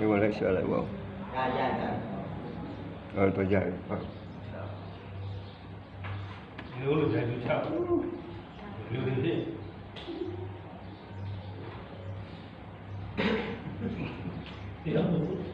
nhưng mà lấy sợ lại bộ rồi, tôi dạy. Nếu là dạy tôi chào nếu đến thế thì ông.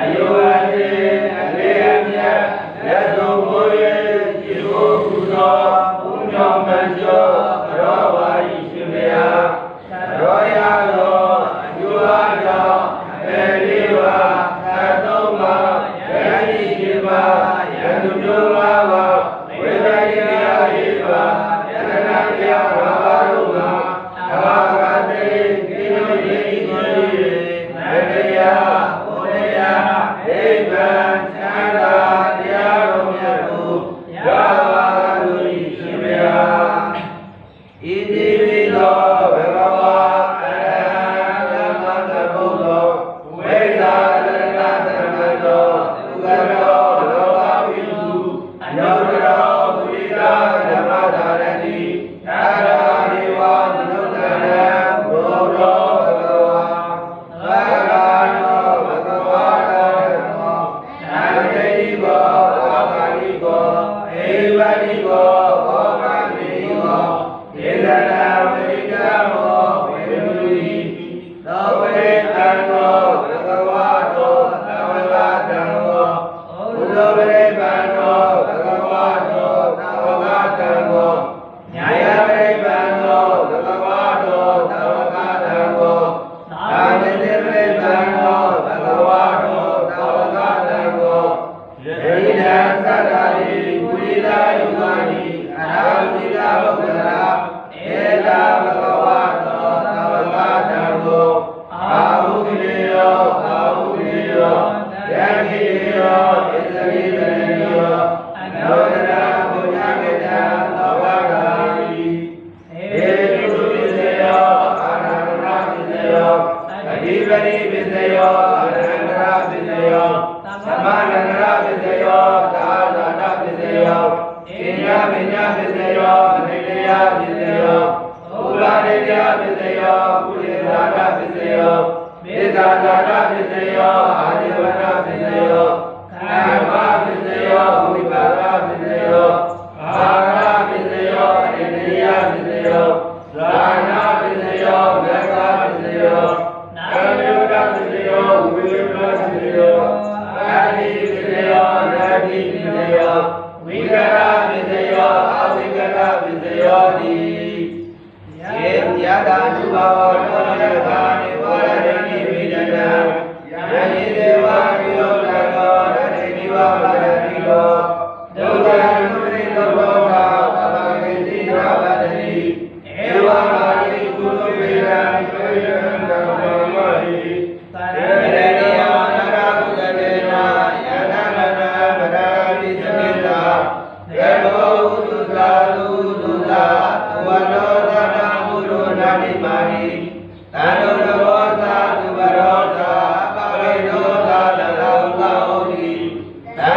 Ayuha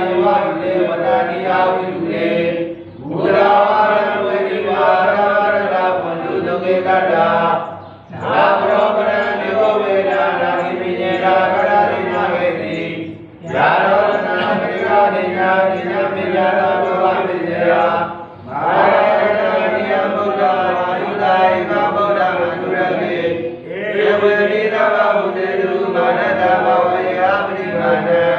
ယေဝလူလေဝတာတိယဝိလူလေဘုရားဝါရဝေတိဝါရဝရတာဘန္ဓုဒုကေကတာသာဘရောပရံဒေဝဝေဒာနာတိပိညေတာကရာတိနာဝေတိယာရောနာပိရာတိနာတိနာပိယာရာဘဝပိဇယာမာရတတိယဘုရားဝါယုတိုင်မဘုရားမသူရကေဧဝေတိသဘဘုတေတုမာနတဘဝေယပရိမာဏေ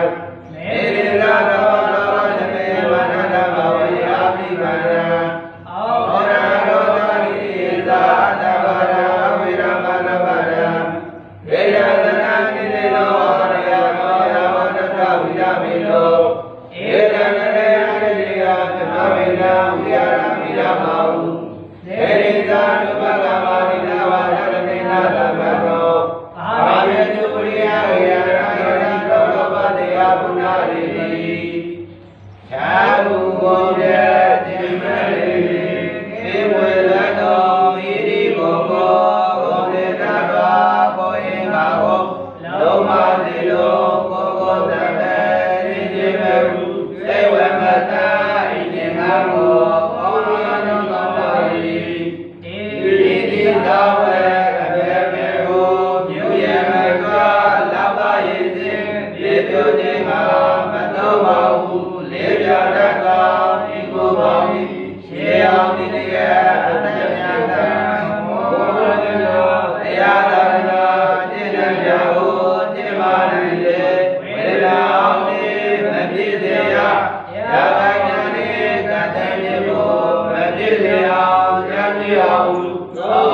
diabo, não.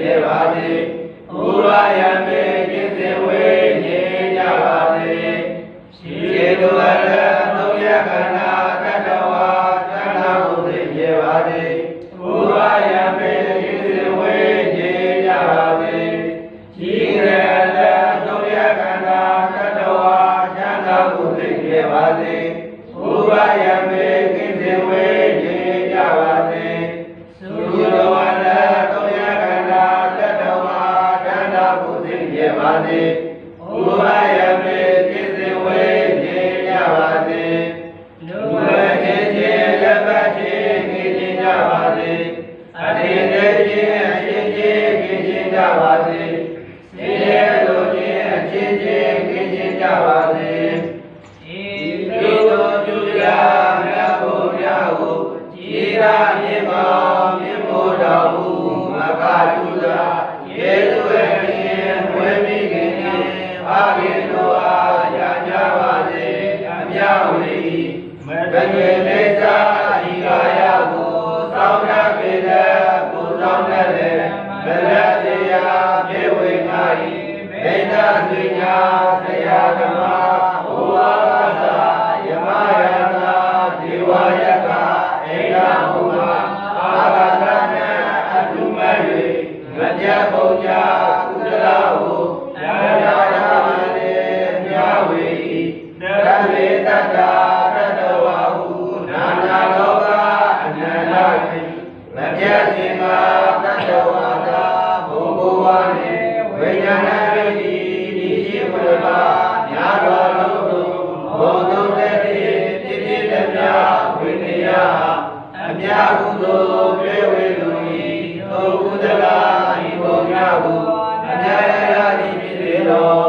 ခဲ့ပါစေဘုရားရ စေဘုရားယမေကိစ္စဝေနေကြပါစေဒုဝတေတေလက်ပတ်တိနေကြပါစေအတေတေခြင်းအခြင်းခြင်းကိစ္စကြပါစေစေလိုခြင်းအခြင်းခြင်းကိစ္စကြပါစေဤသို့သောပြုရာမြတ်ဘုရားကိုဤရာမြေမှာမြေပေါ်တော်မူမကား မြတ်ကုသိုလ်ပြေဝေလူဤသောကုသလာဤဘုံမြတ်ကိုအမြဲရသည်ဖြစ်တော်